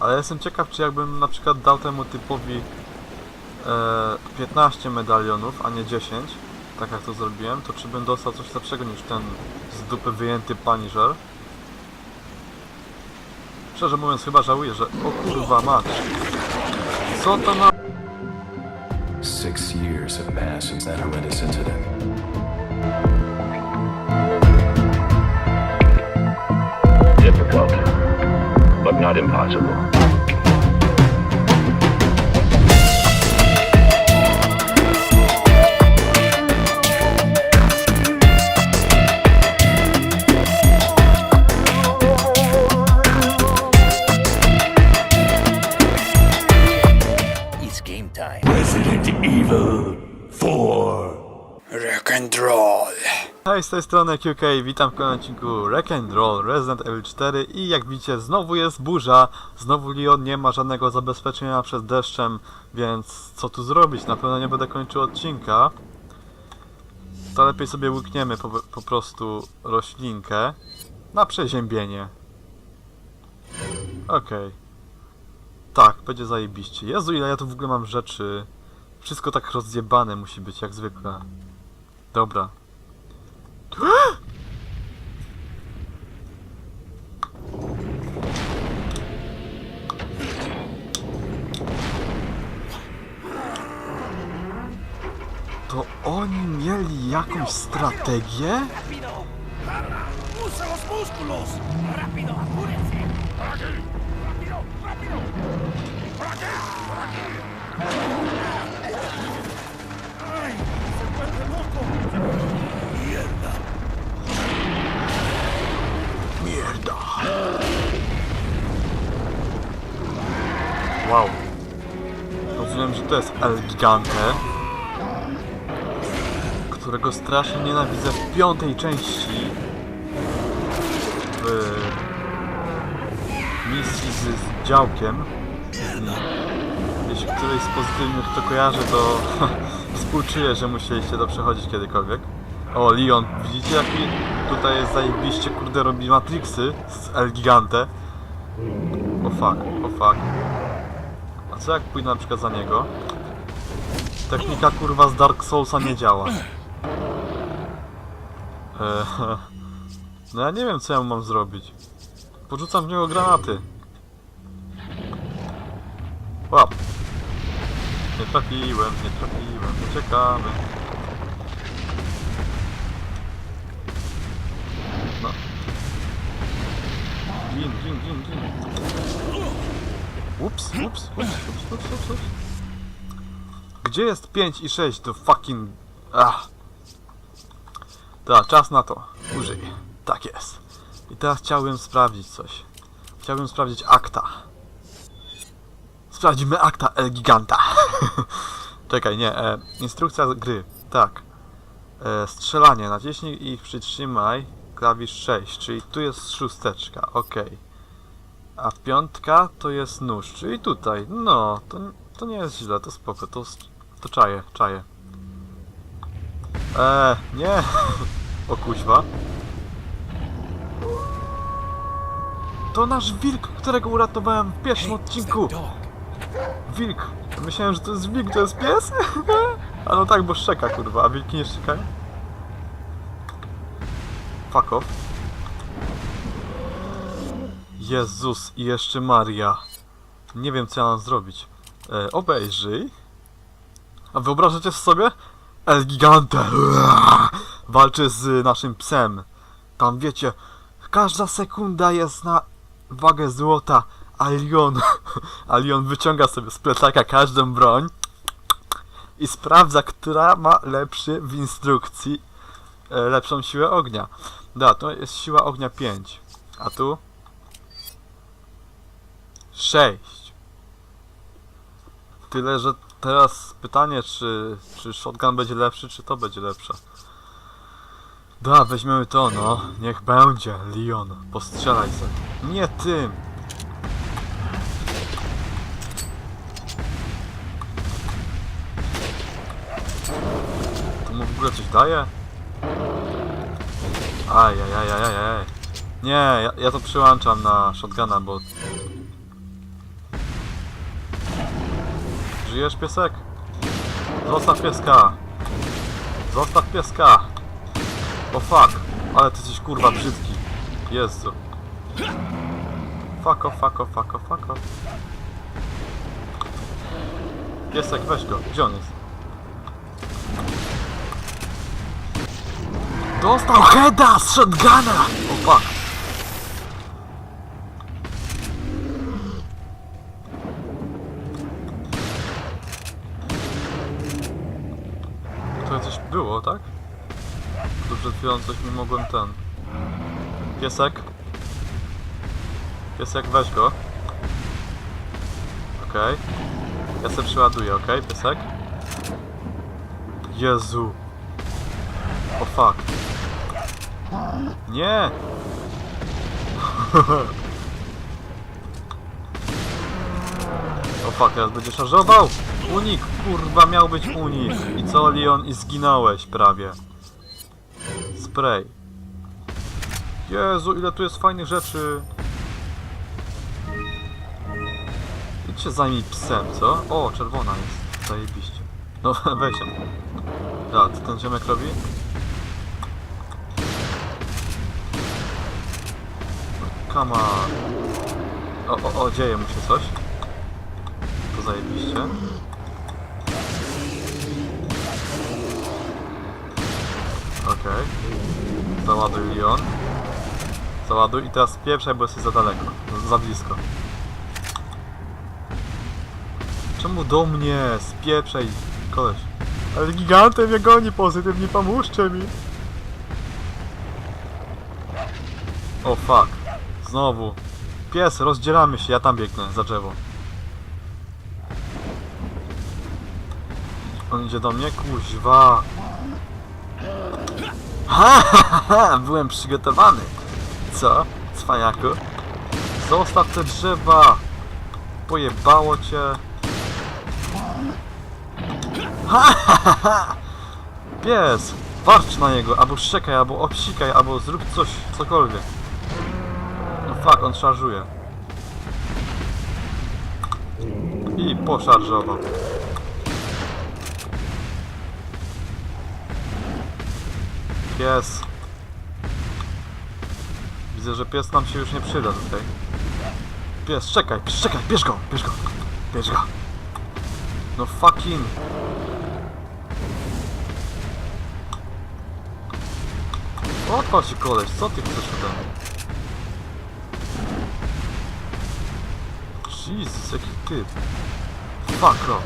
Ale jestem ciekaw, czy jakbym na przykład dał temu typowi e, 15 medalionów, a nie 10, tak jak to zrobiłem, to czy bym dostał coś lepszego niż ten z dupy wyjęty Punisher? Szczerze mówiąc, chyba żałuję, że... O kurwa, mać! Co to ma... Six years have passed since that horrendous incident. But not impossible. It's game time. Resident Evil 4. Rock and roll. Hej, z tej strony QK, witam w kolejnym odcinku Wreck and Roll Resident Evil 4 i jak widzicie znowu jest burza, znowu Leon nie ma żadnego zabezpieczenia przed deszczem, więc co tu zrobić? Na pewno nie będę kończył odcinka. To lepiej sobie łykniemy po, po prostu roślinkę na przeziębienie. Okej. Tak, będzie zajebiście. Jezu, ile ja tu w ogóle mam rzeczy. Wszystko tak rozjebane musi być, jak zwykle. Dobra, To oni mieli jakąś strategię? ¡Usa los músculos! ¡Rápido. ¡Rápido, rápido! ¡Ay! ¡Se vuelve loco! Mierda. Wow. Rozumiem, że to jest El Gigante, którego strasznie nienawidzę w piątej części w misji z, z działkiem. Z nim. Jeśli któryś z pozytywnych to kojarzy, to współczuję, że musieliście to przechodzić kiedykolwiek. O, Leon, widzicie jaki tutaj jest zajebiście, kurde, robi Matrixy z El Gigante. O fuck, o fuck. A co jak pójdę na przykład za niego? Technika kurwa z Dark Soulsa nie działa. Eee, no ja nie wiem co ja mam zrobić. Porzucam w niego granaty. Łap. Nie trafiłem, nie trafiłem, uciekamy. Gin, gin, gin, gin. Ups, ups, ups, ups, ups, ups. Gdzie jest 5 i 6 do fucking... Ach. Tak, czas na to. Użyj. Tak jest. I teraz chciałbym sprawdzić coś. Chciałbym sprawdzić akta. Sprawdzimy akta El Giganta. Czekaj, nie. E, instrukcja gry. Tak. E, strzelanie. Naciśnij i przytrzymaj klawisz 6, czyli tu jest szósteczka. Ok. A piątka to jest nóż, czyli tutaj. No, to, to nie jest źle, to spoko, to, to czaję, czaję. Eee, nie! O kuźwa. To nasz wilk, którego uratowałem w pierwszym odcinku! Wilk! Myślałem, że to jest wilk, to jest pies? A no tak, bo szczeka, kurwa, a wilki nie szczekają? Fuck off. Jezus i jeszcze Maria. Nie wiem co ja mam zrobić. E, obejrzyj. A wyobrażacie sobie? El Gigante walczy z naszym psem. Tam wiecie, każda sekunda jest na wagę złota. A Leon, a Leon wyciąga sobie z plecaka każdą broń i sprawdza, która ma lepszy w instrukcji e, lepszą siłę ognia. Da, to jest siła ognia 5. A tu? 6. Tyle, że teraz pytanie, czy, czy shotgun będzie lepszy, czy to będzie lepsze. Da, weźmiemy to, no. Niech będzie, Leon. Postrzelaj se. Nie tym! To mu w ogóle coś daje? Aj, aj, aj, aj, aj. Nie, ja, ja to przyłączam na shotguna, bo... Żyjesz, piesek? Zostaw pieska! Zostaw pieska! O oh, fuck! Ale ty jesteś kurwa brzydki. Jezu. Fuck off, fuck off, fuck off, fuck off. Piesek, weź go. Gdzie on jest? Dostał heada z shotguna! O fuck. To coś było, tak? Tu przed chwilą coś mi mogłem ten... Piesek? Piesek, weź go. Okej. Ja sobie przeładuję, okej, piesek? Jezu. O fuck. Nie! o fuck, teraz będzie szarżował! Unik! Kurwa, miał być unik! I co, Leon? I zginąłeś prawie. Spray. Jezu, ile tu jest fajnych rzeczy! Idź się zajmij psem, co? O, czerwona jest. Zajebiście. No, weź ją. Da, co ten ziomek robi? Come on. O, o, o, dzieje mu się coś. To zajebiście. Okej. Załaduj Leon. Załaduj i teraz spieprzaj, bo jesteś za daleko. Za blisko. Czemu do mnie? Spieprzaj, koleś. Ale gigantem mnie goni pozytywnie, pomóżcie mi. O fuck. Znowu. Pies, rozdzielamy się, ja tam biegnę, za drzewo. On idzie do mnie? Kuźwa. Ha, ha, ha, byłem przygotowany. Co? Cwajaku? Zostaw te drzewa. Pojebało cię. Ha, ha, ha. Pies, warcz na niego, albo szczekaj, albo obsikaj, albo zrób coś, cokolwiek. Fuck, on szarżuje. I poszarżował. Pies. Widzę, że pies nam się już nie przyda tutaj. Pies, czekaj, czekaj, bierz go, bierz go, bierz go. No fucking. Odpal się koleś, co ty chcesz ode mnie? Jezus, jaki typ. Fuck, bro.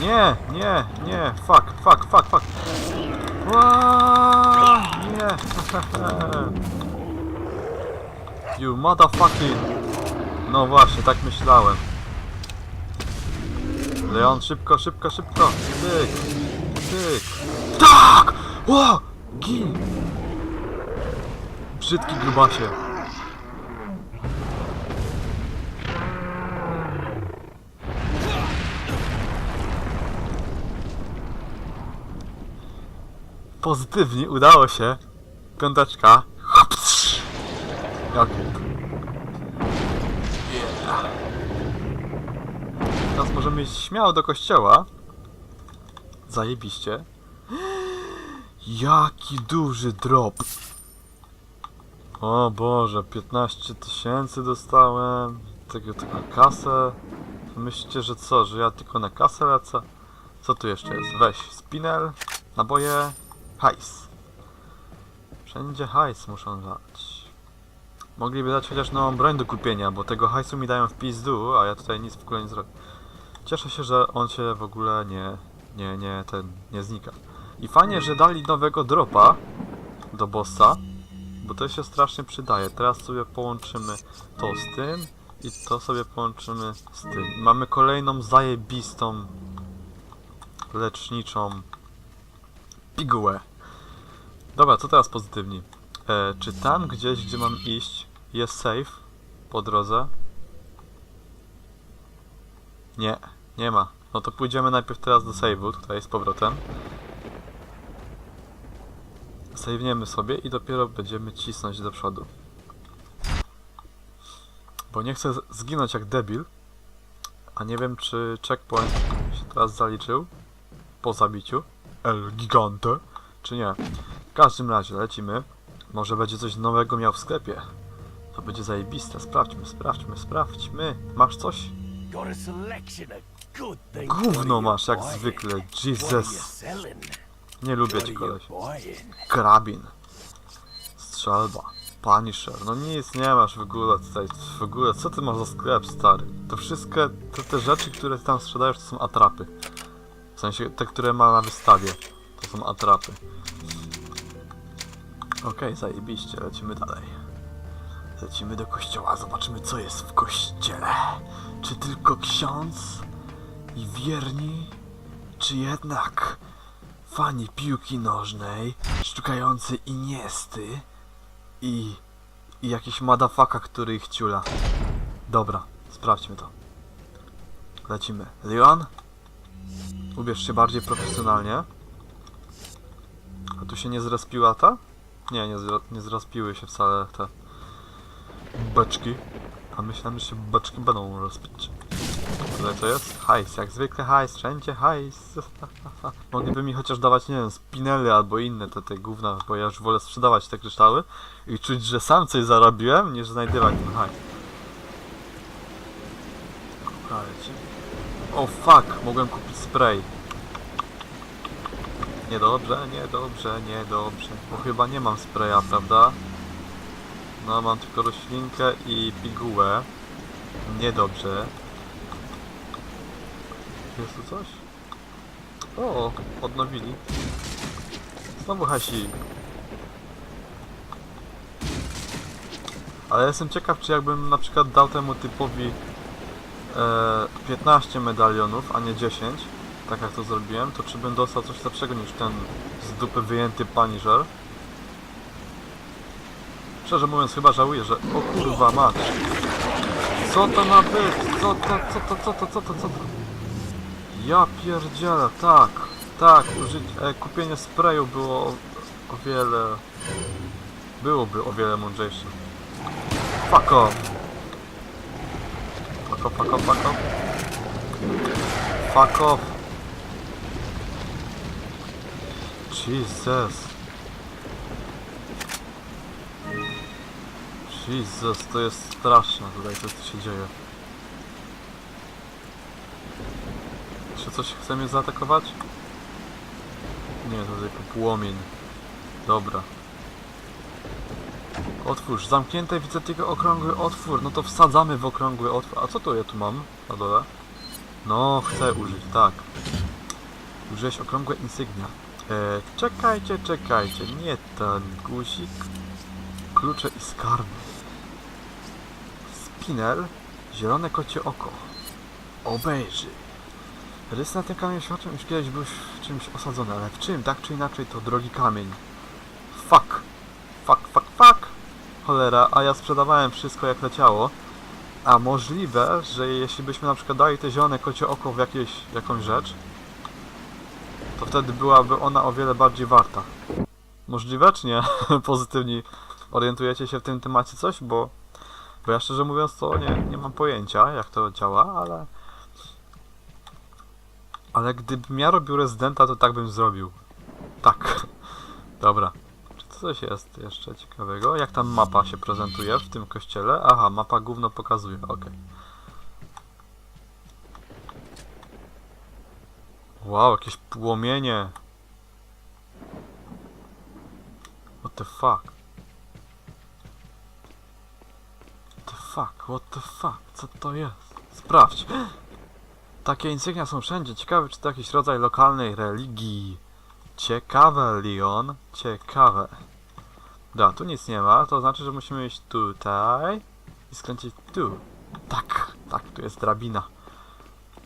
Nie, nie, nie, fuck, fuck, fuck, fuck. Aaaa, nie. you motherfucking. No właśnie, tak myślałem. Leon, szybko, szybko, szybko. Tyk, tyk. Tak! O! Gin! Brzydki grubasie. Pozytywnie udało się. Piąteczka. Yeah. Teraz możemy iść śmiało do kościoła. Zajebiście. Jaki duży drop. O Boże, 15 tysięcy dostałem. Tego tylko kasę. Myślicie, że co, że ja tylko na kasę lecę? Co tu jeszcze jest? Weź spinel, naboje, hajs. Wszędzie hajs muszą dać. Mogliby dać chociaż nową broń do kupienia, bo tego hajsu mi dają w pizdu, a ja tutaj nic w ogóle nie zrobię. Cieszę się, że on się w ogóle nie, nie, nie, ten, nie znika. I fajnie, że dali nowego dropa do bossa, bo to się strasznie przydaje. Teraz sobie połączymy to z tym i to sobie połączymy z tym. Mamy kolejną zajebistą leczniczą pigułę. Dobra, co teraz pozytywni? E, czy tam gdzieś, gdzie mam iść, jest safe po drodze? Nie, nie ma. No to pójdziemy najpierw teraz do save'u, tutaj z powrotem. Save'niemy sobie i dopiero będziemy cisnąć do przodu. Bo nie chcę zginąć jak debil. A nie wiem, czy checkpoint się teraz zaliczył po zabiciu El Gigante, czy nie. W każdym razie lecimy. Może będzie coś nowego miał w sklepie. To będzie zajebiste. Sprawdźmy, sprawdźmy, sprawdźmy. Masz coś? Gówno masz jak zwykle. Jesus. Nie lubię are koleś. Karabin. Strzelba. Punisher. No nic nie masz w ogóle tutaj. W ogóle, co ty masz za sklep, stary? To wszystkie te, te rzeczy, które ty tam sprzedajesz, to są atrapy. W sensie, te, które ma na wystawie. To są atrapy. Okej, zajebiście. Lecimy dalej. Lecimy do kościoła. Zobaczymy, co jest w kościele. Czy tylko ksiądz i wierni? Czy jednak fani piłki nożnej, szukający Iniesty i, i jakiś madafaka, który ich ciula. Dobra, sprawdźmy to. Lecimy. Leon? Ubierz się bardziej profesjonalnie. A tu się nie zrespiła ta? Nie, nie, zre, nie zrespiły się wcale te beczki. A myślałem, że się beczki będą rozpić. Tutaj co jest? Hajs, jak zwykle hajs, wszędzie hajs. Mogliby mi chociaż dawać, nie wiem, spinely albo inne te, te gówna, bo ja już wolę sprzedawać te kryształy i czuć, że sam coś zarobiłem, niż znajdywać ten hajs. O fuck, mogłem kupić spray. Niedobrze, niedobrze, niedobrze. Bo chyba nie mam spraya, prawda? No, mam tylko roślinkę i pigułę. Niedobrze. Jest tu coś? O, odnowili. Znowu hasi. Ale jestem ciekaw, czy jakbym na przykład dał temu typowi e, 15 medalionów, a nie 10, tak jak to zrobiłem, to czy bym dostał coś lepszego niż ten z dupy wyjęty Punisher? Szczerze mówiąc, chyba żałuję, że... O kurwa, mać! Co to ma być? Co to, co to, co to, co to, co to? Ja pierdzielę, tak, tak, użyć, e, kupienie sprayu było o, o wiele, byłoby o wiele mądrzejsze. Fuck off. Fuck off, fuck off, fuck off. Fuck off. Jesus. Jesus, to jest straszne tutaj, co tu się dzieje. Czy coś chce mnie zaatakować? Nie, to tylko płomień. Dobra. Otwórz, zamknięte widzę tylko okrągły otwór. No to wsadzamy w okrągły otwór. A co to ja tu mam na dole? No, chcę użyć, tak. Użyłeś okrągłe insygnia. E, czekajcie, czekajcie. Nie ten guzik. Klucze i skarby. Spinel. Zielone kocie oko. Obejrzyj. Rys na tym kamieniu światłem już kiedyś był czymś osadzony, ale w czym? Tak czy inaczej to drogi kamień. Fuck. Fuck, fuck, fuck. Cholera, a ja sprzedawałem wszystko jak leciało. A możliwe, że jeśli byśmy na przykład dali te zielone kocie oko w jakieś, jakąś rzecz, to wtedy byłaby ona o wiele bardziej warta. Możliwe czy nie? Orientujecie się w tym temacie coś? Bo, bo ja szczerze mówiąc to nie, nie mam pojęcia jak to działa, ale... Ale gdybym ja robił rezydenta, to tak bym zrobił. Tak. Dobra. Czy coś jest jeszcze ciekawego? Jak tam mapa się prezentuje w tym kościele? Aha, mapa gówno pokazuje, okej. Wow, jakieś płomienie. What the fuck? What the fuck? What the fuck? Co to jest? Sprawdź. Takie insygnia są wszędzie. Ciekawe, czy to jakiś rodzaj lokalnej religii. Ciekawe, Leon. Ciekawe. Da, tu nic nie ma. To znaczy, że musimy iść tutaj i skręcić tu. Tak, tak, tu jest drabina.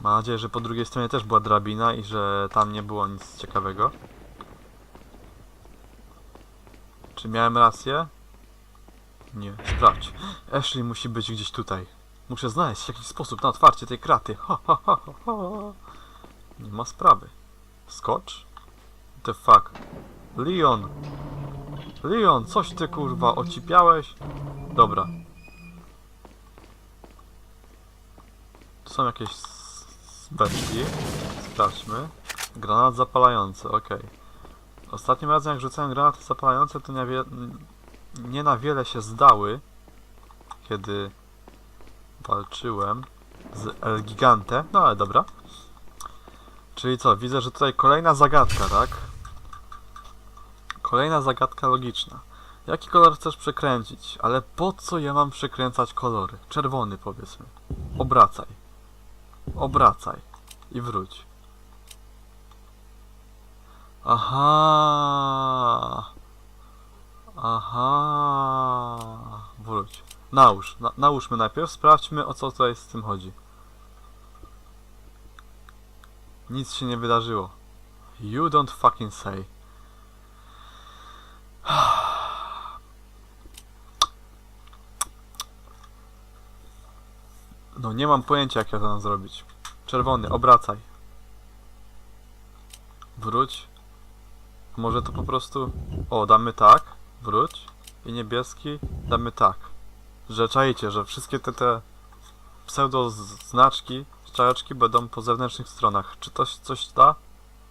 Mam nadzieję, że po drugiej stronie też była drabina i że tam nie było nic ciekawego. Czy miałem rację? Nie, sprawdź. Ashley musi być gdzieś tutaj. Muszę znaleźć jakiś sposób na otwarcie tej kraty. Ha, ha, ha, ha, ha. Nie ma sprawy. Skocz? The fuck? Leon! Leon, coś ty kurwa ocipiałeś? Dobra. Tu są jakieś beczki. Sprawdźmy. Granat zapalający, okej. Ostatnim razem jak rzucałem granaty zapalające, to nie, nie na wiele się zdały, kiedy walczyłem z El Gigante. No ale dobra. Czyli co, widzę, że tutaj kolejna zagadka, tak? Kolejna zagadka logiczna. Jaki kolor chcesz przekręcić? Ale po co ja mam przekręcać kolory? Czerwony powiedzmy. Obracaj. Obracaj. I wróć. Aha. Aha. Wróć. Nałóż. Na, nałóżmy najpierw. Sprawdźmy o co tutaj z tym chodzi. Nic się nie wydarzyło. You don't fucking say. No nie mam pojęcia jak ja to mam zrobić. Czerwony, obracaj. Wróć. Może to po prostu... O, damy tak. Wróć. I niebieski damy tak. Że że wszystkie te, te pseudo znaczki, czajeczki będą po zewnętrznych stronach. Czy to coś da?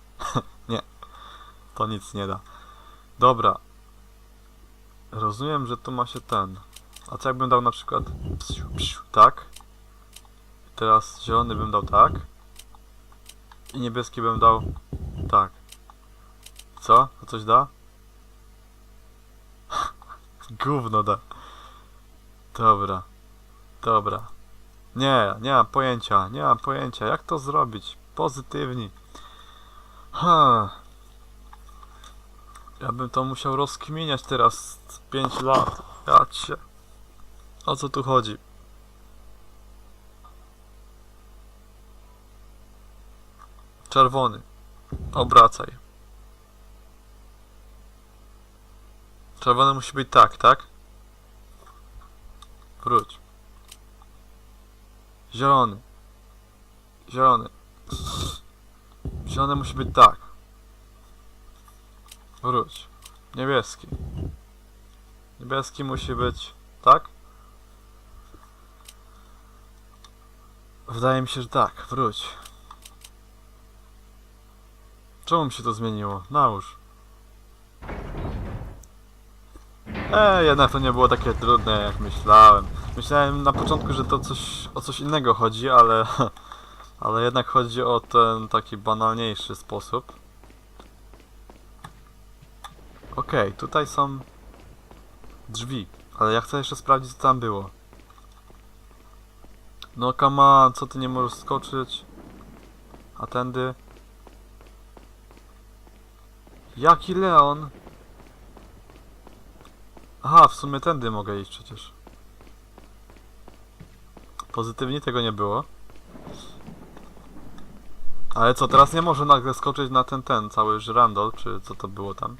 nie. To nic nie da. Dobra. Rozumiem, że tu ma się ten. A co jakbym dał na przykład psiu, psiu, tak? Teraz zielony bym dał tak. I niebieski bym dał tak. Co? To coś da? Gówno da. Dobra. Dobra. Nie, nie mam pojęcia, nie mam pojęcia. Jak to zrobić? Pozytywni. Ha. Ja bym to musiał rozkminiać teraz 5 lat. Ja cię. O co tu chodzi? Czerwony. Obracaj. Czerwony musi być tak, tak? Wróć. Zielony. Zielony. Zielony musi być tak. Wróć. Niebieski. Niebieski musi być tak? Wydaje mi się, że tak. Wróć. Czemu mi się to zmieniło? Nałóż. E, jednak to nie było takie trudne jak myślałem. Myślałem na początku, że to coś o coś innego chodzi, ale ale jednak chodzi o ten taki banalniejszy sposób. Okej, tutaj są drzwi, ale ja chcę jeszcze sprawdzić co tam było. No on, co ty nie możesz skoczyć? A tędy? Jaki Leon? Aha, w sumie tędy mogę iść przecież. Pozytywnie tego nie było. Ale co, teraz nie może nagle skoczyć na ten, ten cały żyrandol, czy co to było tam?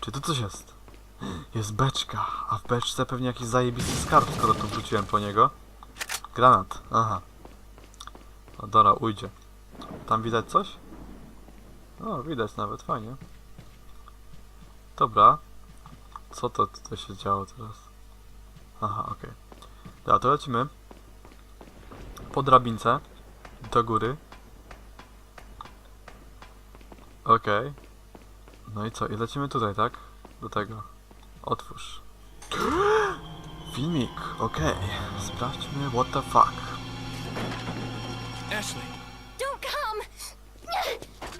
Czy tu coś jest? Jest beczka, a w beczce pewnie jakiś zajebisty skarb, skoro tu wróciłem po niego. Granat, aha. Dobra, ujdzie. Tam widać coś? O, widać nawet, fajnie. Dobra. Co to tutaj się działo teraz? Aha, okej. Dobra, to lecimy. Po drabince. Do góry. Okej. No i co? I lecimy tutaj, tak? Do tego. Otwórz. Filmik, okej. Sprawdźmy what the fuck. Ashley, Don't come!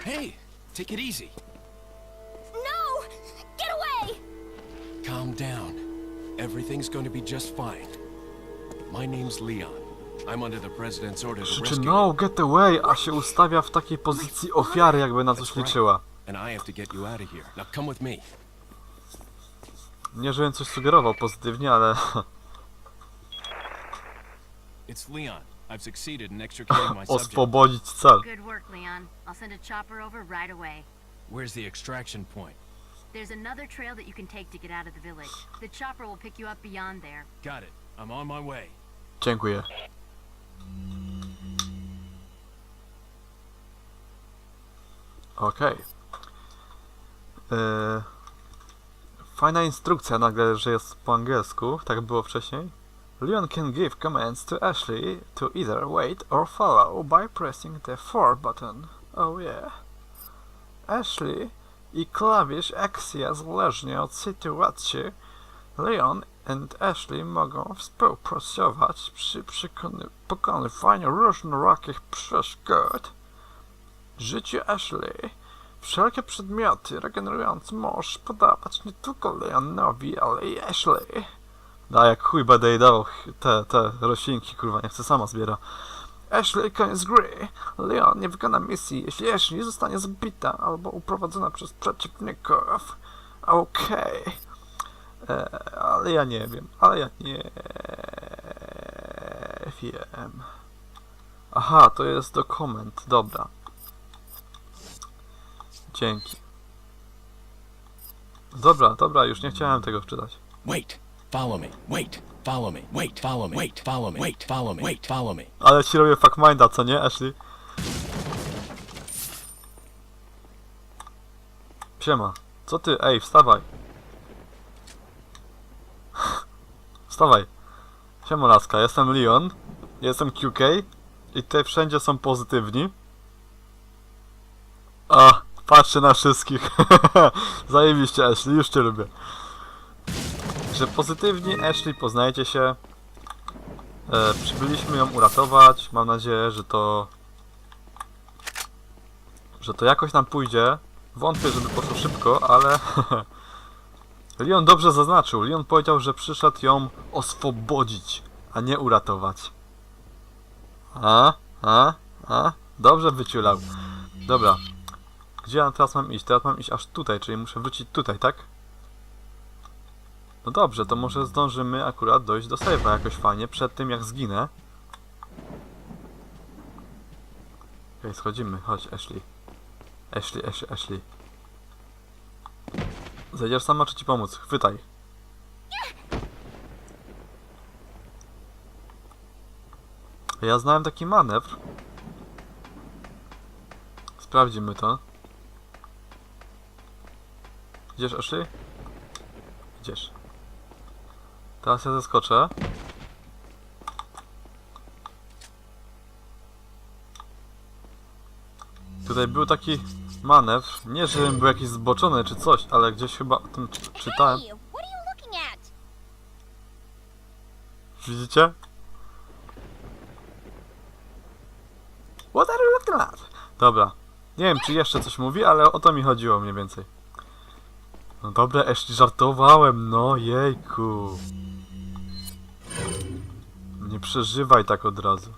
hey, take it easy. No! Get away! Calm down. Everything's going to be just fine. My name's Leon. I'm under the president's order to Krzyczy rescue no, get away, a się ustawia w takiej pozycji ofiary, jakby na coś liczyła. and I have to get you out of here. Now come with me. Nie, żebym coś sugerował pozytywnie, ale It's Leon. I've succeeded in extricating my subject. oswobodzić cel. Good work, Leon. I'll send a chopper over right away. Where's the extraction point? There's another trail that you can take to get out of the village. The chopper will pick you up beyond there. Got it. I'm on my way. Dziękuję. Okej. Eee, Fajna instrukcja nagle, że jest po angielsku. Tak było wcześniej? Leon can give commands to Ashley to either wait or follow by pressing the 4 button. Oh yeah. Ashley i klawisz akcja zależnie od sytuacji. Leon and Ashley mogą współpracować przy pokonywaniu różnorakich przeszkód. Życie Ashley. Wszelkie przedmioty regenerujące możesz podawać nie tylko Leonowi, ale i Ashley. Da, jak chuj będę jej dawał te, te roślinki, kurwa, nie chcę sama zbiera. Ashley, koniec gry. Leon nie wykona misji, jeśli Ashley zostanie zabita albo uprowadzona przez przeciwników. Okej. E, Ale ja nie wiem, ale ja nie wiem. Aha, to jest dokument, dobra. Dzięki. Dobra, dobra, już nie chciałem tego wczytać. Wait. Follow me. Wait. Follow me. Wait. Follow me. Wait. Follow me. Wait. Follow me. Wait. Follow me. Ale ci robię fuck minda, co nie, Ashley? Siema. Co ty? Ej, wstawaj. Wstawaj. Siema laska, jestem Leon. Jestem QK. I tutaj wszędzie są pozytywni. A, patrzcie na wszystkich. Zajebiście Ashley, już cię lubię. Że pozytywni Ashley, poznajcie się. E, przybyliśmy ją uratować. Mam nadzieję, że to. że to jakoś nam pójdzie. Wątpię, żeby poszło szybko, ale. Leon dobrze zaznaczył. Leon powiedział, że przyszedł ją oswobodzić, a nie uratować. A? A? A? Dobrze wyciulał. Dobra. Gdzie ja teraz mam iść? Teraz mam iść aż tutaj, czyli muszę wrócić tutaj, tak? No dobrze, to może zdążymy akurat dojść do save'a jakoś fajnie, przed tym jak zginę. Okej, schodzimy, chodź Ashley. Ashley, Ashley, Ashley. Zejdziesz sama, czy ci pomóc? Chwytaj. Ja znałem taki manewr. Sprawdzimy to. Idziesz, Ashley? Idziesz. Teraz ja zeskoczę. Tutaj był taki manewr. Nie, żebym był jakiś zboczony czy coś, ale gdzieś chyba o tym czy- czytałem. Widzicie? What are you looking at? Dobra. Nie wiem, czy jeszcze coś mówi, ale o to mi chodziło mniej więcej. No dobra, Ashley, żartowałem, no jejku. Nie przeżywaj tak od razu.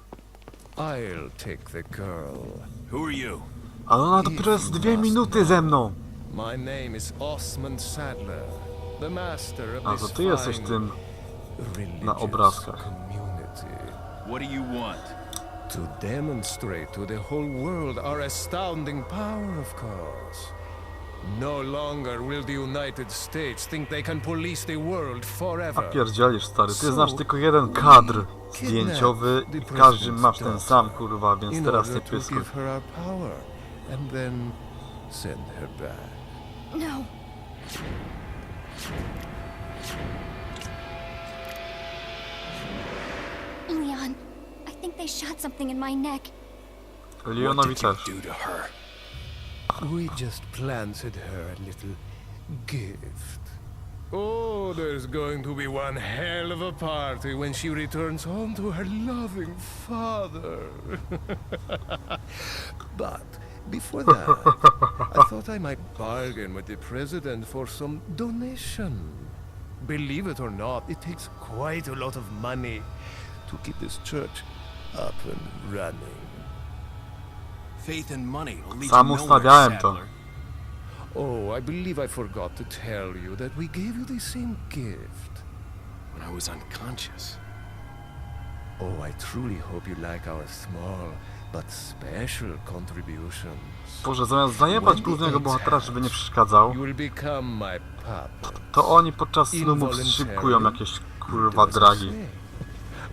I'll take the girl. Who are you? Ale ona dopiero jest dwie minuty ze mną. My name is Osmond Sadler, the master of A this to ty jesteś fine tym religious na obrazkach. community. What do you want? To demonstrate to the whole world our astounding power, of course. No longer will the United States think they can police the world A forever. pierdzielisz stary, ty znasz tylko jeden kadr zdjęciowy i każdy masz ten sam kurwa, więc in teraz nie to pyskuj. give her our power and then send her back. No. Leon, I think they shot something in my neck. Leonowi też. do to her? We just planted her a little gift. Oh, there's going to be one hell of a party when she returns home to her loving father. but before that, I thought I might bargain with the president for some donation. Believe it or not, it takes quite a lot of money to keep this church up and running. Sam ustawiałem to. Oh, I believe I forgot to tell you that we gave you the same gift. When I was unconscious. Oh, I truly hope you like our small but special contributions. Boże, zamiast zajebać głównego bohatera, żeby nie przeszkadzał, You will become my puppet. to oni podczas filmów szykują jakieś kurwa dragi.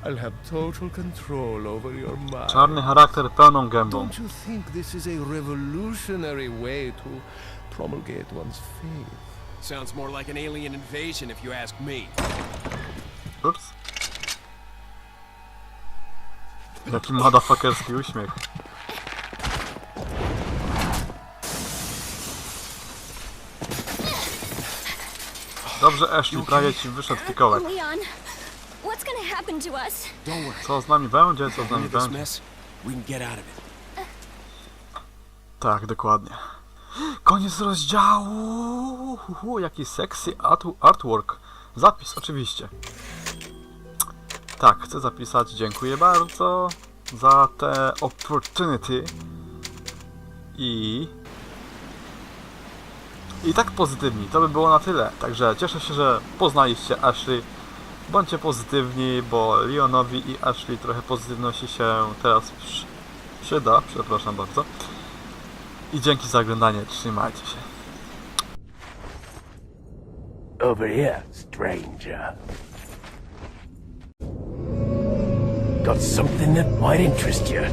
I'll have total control over your mind. Czarny charakter pełną gębą. Don't you think this is a revolutionary way to promulgate one's faith? Sounds more like an alien invasion if you ask me. Ups. Jaki motherfuckerski uśmiech. Dobrze, Ashley, prawie ci wyszedł fikołek. What's gonna happen to us? Don't worry. Co z nami będzie, co z nami this będzie? mess, we can get out of it. Tak, dokładnie. Koniec rozdziału! Uhu, jaki sexy art artwork. Zapis, oczywiście. Tak, chcę zapisać. Dziękuję bardzo za te opportunity. I... I tak pozytywni. To by było na tyle. Także cieszę się, że poznaliście Ashley. Bądźcie pozytywni, bo Leonowi i Ashley trochę pozytywności się teraz przy- przyda. Przepraszam bardzo. I dzięki za oglądanie. Trzymajcie się. Over here, stranger. Got something that might interest you.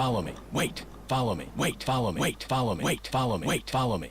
Follow me. Wait, follow me. Wait, follow me. Wait, follow me. Wait, follow me. Wait, follow me.